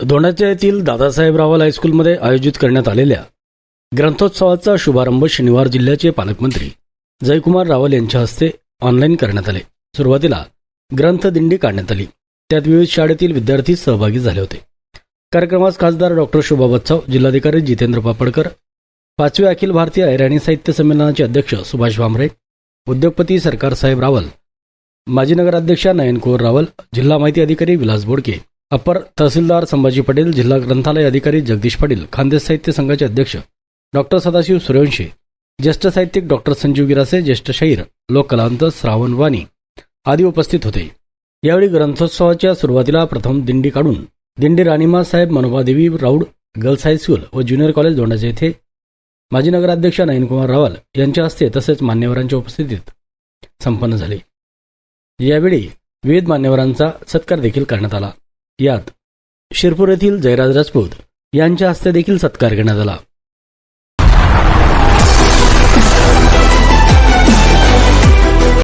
दोंडाच्या येथील दादासाहेब रावल हायस्कूलमध्ये आयोजित करण्यात आलेल्या ग्रंथोत्सवाचा शुभारंभ शनिवार जिल्ह्याचे पालकमंत्री जयकुमार रावल यांच्या हस्ते ऑनलाईन करण्यात आले. सुरुवातीला ग्रंथदिंडी काढण्यात आली. त्यात विविध शाळेतील विद्यार्थी सहभागी झाले होते. कार्यक्रमास खासदार डॉक्टर शोभा बत्साव जिल्हाधिकारी जितेंद्र पापडकर पाचवे अखिल भारतीय ऐराणी साहित्य संमेलनाचे अध्यक्ष सुभाष भामरे उद्योगपती सरकार साहेब रावल माजी नगराध्यक्षा नयनकुवर रावल जिल्हा माहिती अधिकारी विलास बोडके अपर तहसीलदार संभाजी पटेल जिल्हा ग्रंथालय अधिकारी जगदीश पाटील खानदेश साहित्य संघाचे अध्यक्ष डॉक्टर सदाशिव सूर्यवंशी ज्येष्ठ साहित्यिक डॉक्टर संजीव गिरासे ज्येष्ठ शाहीर लोककलावंत श्रावण वाणी आदी उपस्थित होते. यावेळी ग्रंथोत्सवाच्या सुरुवातीला प्रथम दिंडी काढून दिंडी राणीमा साहेब मनोबादेवी राऊड गर्ल्स हायस्कूल व ज्युनियर कॉलेज दोंडाचे येथे माजी नगराध्यक्ष नयनकुमार रावल यांच्या हस्ते तसेच मान्यवरांच्या उपस्थितीत संपन्न झाले. यावेळी विविध मान्यवरांचा सत्कार देखील करण्यात आला. यात शिरपूर येथील जयराज राजपूत यांच्या हस्ते देखील सत्कार करण्यात आला.